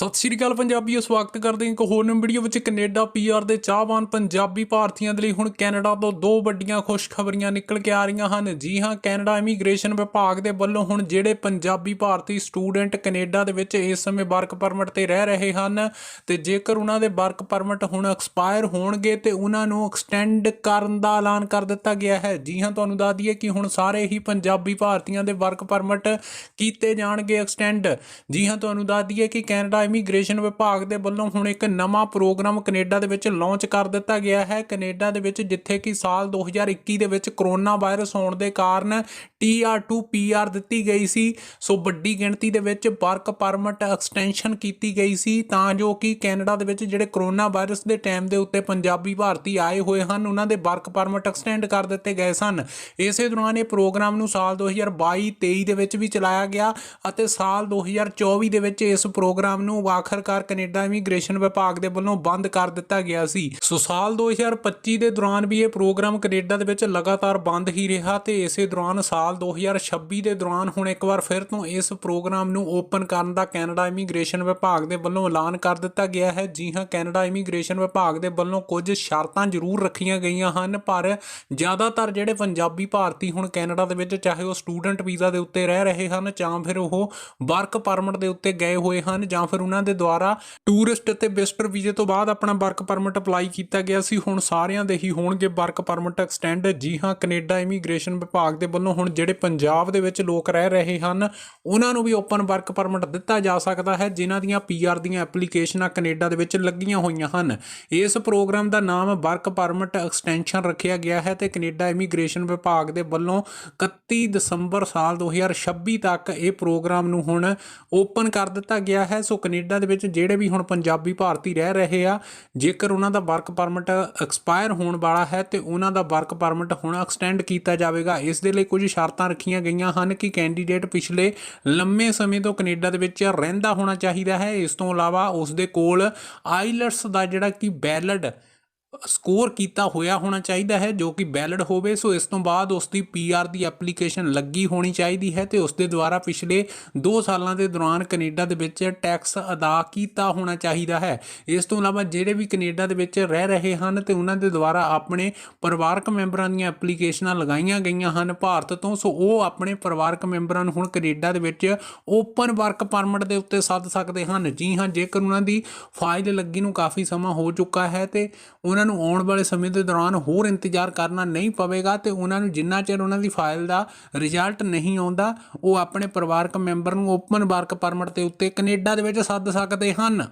ਸਤਿ ਸ਼੍ਰੀ ਅਕਾਲ ਪੰਜਾਬੀਓ, ਸਵਾਗਤ ਕਰਦੇ ਹਾਂ ਇੱਕ ਹੋਰ ਨਵੀਂ ਵੀਡੀਓ ਵਿੱਚ ਕੈਨੇਡਾ ਪੀਆਰ ਦੇ ਚਾਹਵਾਨ ਪੰਜਾਬੀ ਭਾਰਤੀਆਂ ਦੇ ਲਈ ਹੁਣ ਕੈਨੇਡਾ ਤੋਂ ਦੋ ਵੱਡੀਆਂ ਖੁਸ਼ਖਬਰੀਆਂ ਨਿਕਲ ਕੇ ਆ ਰਹੀਆਂ ਹਨ। ਜੀ ਹਾਂ, ਕੈਨੇਡਾ ਇਮੀਗ੍ਰੇਸ਼ਨ ਵਿਭਾਗ ਦੇ ਵੱਲੋਂ ਹੁਣ ਜਿਹੜੇ ਪੰਜਾਬੀ ਭਾਰਤੀ ਸਟੂਡੈਂਟ ਕੈਨੇਡਾ ਦੇ ਵਿੱਚ ਇਸ ਸਮੇਂ ਵਰਕ ਪਰਮਿਟ ਤੇ ਰਹਿ ਰਹੇ ਹਨ ਤੇ ਜੇਕਰ ਉਹਨਾਂ ਦੇ ਵਰਕ ਪਰਮਿਟ ਹੁਣ ਐਕਸਪਾਇਰ ਹੋਣਗੇ ਤੇ ਉਹਨਾਂ ਨੂੰ ਐਕਸਟੈਂਡ ਕਰਨ ਦਾ ਐਲਾਨ ਕਰ ਦਿੱਤਾ ਗਿਆ ਹੈ। ਜੀ ਹਾਂ, ਤੁਹਾਨੂੰ ਦੱਸ ਦਈਏ ਕਿ ਹੁਣ ਸਾਰੇ ਹੀ ਪੰਜਾਬੀ ਭਾਰਤੀਆਂ ਦੇ ਵਰਕ ਪਰਮਿਟ ਕੀਤੇ ਜਾਣਗੇ ਐਕਸਟੈਂਡ। ਜੀ ਹਾਂ, ਤੁਹਾਨੂੰ ਦੱਸ ਦਈਏ ਕਿ ਕੈਨੇਡਾ ਇਮੀਗ੍ਰੇਸ਼ਨ ਵਿਭਾਗ ਦੇ ਵੱਲੋਂ ਹੁਣ ਇੱਕ ਨਵਾਂ ਪ੍ਰੋਗਰਾਮ ਕੈਨੇਡਾ ਦੇ ਵਿੱਚ ਲਾਂਚ ਕਰ ਦਿੱਤਾ ਗਿਆ ਹੈ। ਕੈਨੇਡਾ ਦੇ ਵਿੱਚ ਜਿੱਥੇ ਕਿ ਸਾਲ 2021 ਦੇ ਵਿੱਚ ਕਰੋਨਾ ਵਾਇਰਸ ਹੋਣ ਦੇ ਕਾਰਨ TR2 PR ਦਿੱਤੀ ਗਈ ਸੀ। ਸੋ ਵੱਡੀ ਗਿਣਤੀ ਦੇ ਵਿੱਚ ਵਰਕ ਪਰਮਿਟ ਐਕਸਟੈਂਸ਼ਨ ਕੀਤੀ ਗਈ ਸੀ ਤਾਂ ਜੋ ਕਿ ਕੈਨੇਡਾ ਦੇ ਵਿੱਚ ਜਿਹੜੇ ਕਰੋਨਾ ਵਾਇਰਸ ਦੇ ਟਾਈਮ ਦੇ ਉੱਤੇ ਪੰਜਾਬੀ ਭਾਰਤੀ ਆਏ ਹੋਏ ਹਨ, ਉਹਨਾਂ ਦੇ ਵਰਕ ਪਰਮਿਟ ਐਕਸਟੈਂਡ ਕਰ ਦਿੱਤੇ ਗਏ ਸਨ। ਇਸੇ ਦੌਰਾਨ ਇਹ ਪ੍ਰੋਗਰਾਮ ਨੂੰ ਸਾਲ 2022-23 ਦੇ ਵਿੱਚ ਵੀ ਚਲਾਇਆ ਗਿਆ ਅਤੇ ਸਾਲ 2024 ਦੇ ਵਿੱਚ ਇਸ ਪ੍ਰੋਗਰਾਮ ਨੂੰ ਆਖਰਕਾਰ ਕੈਨੇਡਾ ਇਮੀਗ੍ਰੇਸ਼ਨ ਵਿਭਾਗ ਦੇ ਵੱਲੋਂ ਬੰਦ ਕਰ ਦਿੱਤਾ ਗਿਆ ਸੀ। ਸੋ ਸਾਲ 2025 ਦੇ ਦੌਰਾਨ ਵੀ ਇਹ ਪ੍ਰੋਗਰਾਮ ਕੈਨੇਡਾ ਦੇ ਵਿੱਚ ਲਗਾਤਾਰ ਬੰਦ ਹੀ ਰਿਹਾ ਤੇ ਇਸੇ ਦੌਰਾਨ ਸਾਲ 2026 ਦੇ ਦੌਰਾਨ ਹੁਣ ਇੱਕ ਵਾਰ ਫਿਰ ਤੋਂ ਇਸ ਪ੍ਰੋਗਰਾਮ ਨੂੰ ਓਪਨ ਕਰਨ ਦਾ ਕੈਨੇਡਾ ਇਮੀਗ੍ਰੇਸ਼ਨ ਵਿਭਾਗ ਦੇ ਵੱਲੋਂ ਐਲਾਨ ਕਰ ਦਿੱਤਾ ਗਿਆ ਹੈ। ਜੀ ਹਾਂ, ਕੈਨੇਡਾ ਇਮੀਗ੍ਰੇਸ਼ਨ ਵਿਭਾਗ ਦੇ ਵੱਲੋਂ ਕੁਝ ਸ਼ਰਤਾਂ ਜ਼ਰੂਰ ਰੱਖੀਆਂ ਗਈਆਂ ਹਨ, ਪਰ ਜ਼ਿਆਦਾਤਰ ਜਿਹੜੇ ਪੰਜਾਬੀ ਭਾਰਤੀ ਹੁਣ ਕੈਨੇਡਾ ਦੇ ਵਿੱਚ ਚਾਹੇ ਉਹ ਸਟੂਡੈਂਟ ਵੀਜ਼ਾ ਦੇ ਉੱਤੇ ਰਹਿ ਰਹੇ ਹਨ ਜਾਂ ਫਿਰ ਉਹ ਵਰਕ ਪਰਮਿਟ ਦੇ ਉੱਤੇ ਗਏ ਹੋਏ ਹਨ ਜਾਂ ਫਿਰ ਉਹਨਾਂ ਦੇ ਦੁਆਰਾ ਟੂਰਿਸਟ ਅਤੇ ਵਿਜ਼ਟਰ ਵੀਜ਼ੇ ਤੋਂ ਬਾਅਦ ਆਪਣਾ ਵਰਕ ਪਰਮਿਟ ਅਪਲਾਈ ਕੀਤਾ ਗਿਆ ਸੀ। ਹੁਣ ਸਾਰਿਆਂ ਦੇ ਹੀ ਹੋਣਗੇ ਵਰਕ ਪਰਮਿਟ ਐਕਸਟੈਂਡ ਜੀ ਹਾਂ, ਕੈਨੇਡਾ ਇਮੀਗ੍ਰੇਸ਼ਨ ਵਿਭਾਗ ਦੇ ਵੱਲੋਂ ਹੁਣ ਜਿਹੜੇ ਪੰਜਾਬ ਦੇ ਵਿੱਚ ਲੋਕ ਰਹਿ ਰਹੇ ਹਨ, ਉਹਨਾਂ ਨੂੰ ਵੀ ਓਪਨ ਵਰਕ ਪਰਮਿਟ ਦਿੱਤਾ ਜਾ ਸਕਦਾ ਹੈ, ਜਿਨ੍ਹਾਂ ਦੀਆਂ ਪੀਆਰ ਦੀਆਂ ਐਪਲੀਕੇਸ਼ਨਾਂ ਕੈਨੇਡਾ ਦੇ ਵਿੱਚ ਲੱਗੀਆਂ ਹੋਈਆਂ ਹਨ। ਇਸ ਪ੍ਰੋਗਰਾਮ ਦਾ ਨਾਮ ਵਰਕ ਪਰਮਿਟ ਐਕਸਟੈਂਸ਼ਨ ਰੱਖਿਆ ਗਿਆ ਹੈ ਤੇ ਕੈਨੇਡਾ ਇਮੀਗ੍ਰੇਸ਼ਨ ਵਿਭਾਗ ਦੇ ਵੱਲੋਂ 31 ਦਸੰਬਰ ਸਾਲ 2026 ਤੱਕ ਇਹ ਪ੍ਰੋਗਰਾਮ ਨੂੰ ਹੁਣ ਓਪਨ ਕਰ ਦਿੱਤਾ ਗਿਆ ਹੈ। ਸੋ ਕੈਨੇਡਾ ਦੇ ਵਿੱਚ ਜਿਹੜੇ ਵੀ ਹੁਣ ਪੰਜਾਬੀ ਭਾਰਤੀ ਰਹਿ ਰਹੇ ਆ, ਜੇਕਰ ਉਹਨਾਂ ਦਾ ਵਰਕ ਪਰਮਿਟ ਐਕਸਪਾਇਰ ਹੋਣ ਵਾਲਾ ਹੈ ਤੇ ਉਹਨਾਂ ਦਾ ਵਰਕ ਪਰਮਿਟ ਹੁਣ ਐਕਸਟੈਂਡ ਕੀਤਾ ਜਾਵੇਗਾ। ਇਸ ਦੇ ਲਈ ਕੁਝ ਸ਼ਰਤਾਂ ਰੱਖੀਆਂ ਗਈਆਂ ਹਨ ਕਿ ਕੈਂਡੀਡੇਟ ਪਿਛਲੇ ਲੰਮੇ ਸਮੇਂ ਤੋਂ ਕੈਨੇਡਾ ਦੇ ਵਿੱਚ ਰਹਿੰਦਾ ਹੋਣਾ ਚਾਹੀਦਾ ਹੈ। ਇਸ ਤੋਂ ਇਲਾਵਾ ਉਸ ਦੇ ਕੋਲ ਆਈਲਟਸ ਦਾ ਜਿਹੜਾ ਕਿ ਬੈਲਡ ਸਕੋਰ ਕੀਤਾ ਹੋਇਆ ਹੋਣਾ ਚਾਹੀਦਾ ਹੈ, ਜੋ ਕਿ ਵੈਲਿਡ ਹੋਵੇ, ਸੋ ਇਸ ਤੋਂ ਬਾਅਦ ਉਸ ਦੀ ਪੀਆਰ ਦੀ ਐਪਲੀਕੇਸ਼ਨ ਲੱਗੀ ਹੋਣੀ ਚਾਹੀਦੀ ਹੈ ਤੇ ਉਸ ਦੇ ਦੁਆਰਾ ਪਿਛਲੇ 2 ਸਾਲਾਂ ਦੇ ਦੌਰਾਨ ਕੈਨੇਡਾ ਦੇ ਵਿੱਚ ਟੈਕਸ ਅਦਾ ਕੀਤਾ ਹੋਣਾ ਚਾਹੀਦਾ ਹੈ। ਇਸ ਤੋਂ ਇਲਾਵਾ ਜਿਹੜੇ ਵੀ ਕੈਨੇਡਾ ਦੇ ਵਿੱਚ ਰਹਿ ਰਹੇ ਹਨ ਤੇ ਉਹਨਾਂ ਦੇ ਦੁਆਰਾ ਆਪਣੇ ਪਰਿਵਾਰਕ ਮੈਂਬਰਾਂ ਦੀਆਂ ਐਪਲੀਕੇਸ਼ਨਾਂ ਲਗਾਈਆਂ ਗਈਆਂ ਹਨ ਭਾਰਤ ਤੋਂ, ਸੋ ਉਹ ਆਪਣੇ ਪਰਿਵਾਰਕ ਮੈਂਬਰਾਂ ਨੂੰ ਹੁਣ ਕੈਨੇਡਾ ਦੇ ਵਿੱਚ ਓਪਨ ਵਰਕ ਪਰਮਿਟ ਦੇ ਉੱਤੇ ਸੱਦ ਸਕਦੇ ਹਨ। ਜੀ ਹਾਂ, ਜੇਕਰ ਉਹਨਾਂ ਦੀ ਫਾਈਲ ਲੱਗੀ ਨੂੰ ਕਾਫੀ ਸਮਾਂ ਹੋ ਚੁੱਕਾ ਹੈ ਤੇ ਉਹਨਾਂ ਨੂੰ ਆਉਣ ਵਾਲੇ ਸਮੇਂ ਦੇ ਦੌਰਾਨ ਹੋਰ ਇੰਤਜ਼ਾਰ ਕਰਨਾ ਨਹੀਂ ਪਵੇਗਾ ਤੇ ਉਹਨਾਂ ਨੂੰ ਜਿੰਨਾ ਚਿਰ ਉਹਨਾਂ ਦੀ ਫਾਈਲ ਦਾ ਰਿਜ਼ਲਟ ਨਹੀਂ ਆਉਂਦਾ, ਉਹ ਆਪਣੇ ਪਰਿਵਾਰਕ ਮੈਂਬਰ ਨੂੰ ਓਪਨ ਵਰਕ ਪਰਮਿਟ ਦੇ ਉੱਤੇ ਕੈਨੇਡਾ ਦੇ ਵਿੱਚ ਸੱਦ ਸਕਦੇ ਹਨ।